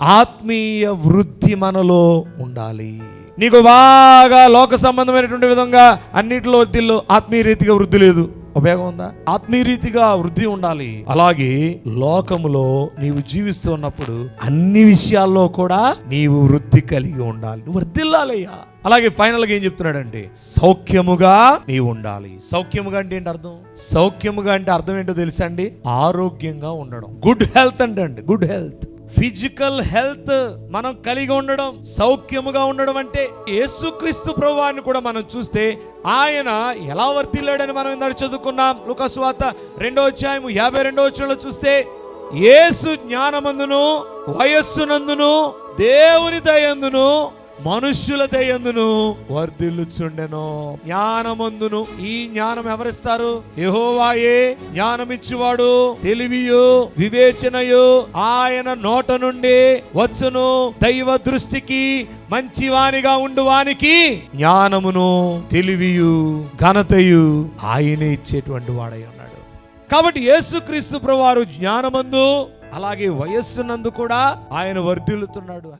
ఆత్మీయ వృద్ధి మనలో ఉండాలి. నీకు బాగా లోక సంబంధమైనటువంటి విధంగా అన్నిటిలో వృద్ధిలో ఆత్మీయ రీతిగా వృద్ధి లేదు. ఉపయోగం ఉందా? ఆత్మీయ రీతిగా వృద్ధి ఉండాలి. అలాగే లోకములో నీవు జీవిస్తున్నప్పుడు అన్ని విషయాల్లో కూడా నీవు వృద్ధి కలిగి ఉండాలి. నువ్వు వర్ధిల్లాలయ్యా అలాగే ఫైనల్గా ఏం చెప్తున్నాడంటే సౌఖ్యముగా నీవు ఉండాలి. సౌఖ్యముగా అంటే ఏంటి అర్థం? సౌఖ్యముగా అంటే అర్థం ఏంటో తెలుసా అండి? ఆరోగ్యంగా ఉండడం. గుడ్ హెల్త్ అంటే గుడ్ హెల్త్. ఫిజికల్ హెల్త్ మనం కలిగి ఉండడం సౌఖ్యముగా ఉండడం అంటే యేసుక్రీస్తు ప్రభువాన్ని కూడా మనం చూస్తే ఆయన ఎలా వర్తిల్లాడని మనం ఇందాక చదువుకున్నాం. లుకస్వాత రెండో అధ్యాయం యాభై రెండో వచ్చంలో చూస్తే యేసు జ్ఞానమందును వయస్సునందును దేవుని దయందును మనుష్యుల దయందును వర్ధిల్లుచుండెను. జ్ఞానమందును. ఈ జ్ఞానం ఎవరిస్తారు? యహోవాయే జ్ఞానమిచ్చువాడు. తెలివియు వివేచనయు ఆయన నోట నుండి వచ్చును. దైవ దృష్టికి మంచివానిగా ఉండువానికి జ్ఞానమును తెలివియు ఘనతయు ఆయనే ఇచ్చేటువంటి వాడై ఉన్నాడు. కాబట్టి యేసుక్రీస్తు ప్రవారు జ్ఞానమందు అలాగే వయస్సునందు కూడా ఆయన వర్ధిల్లుతున్నాడు.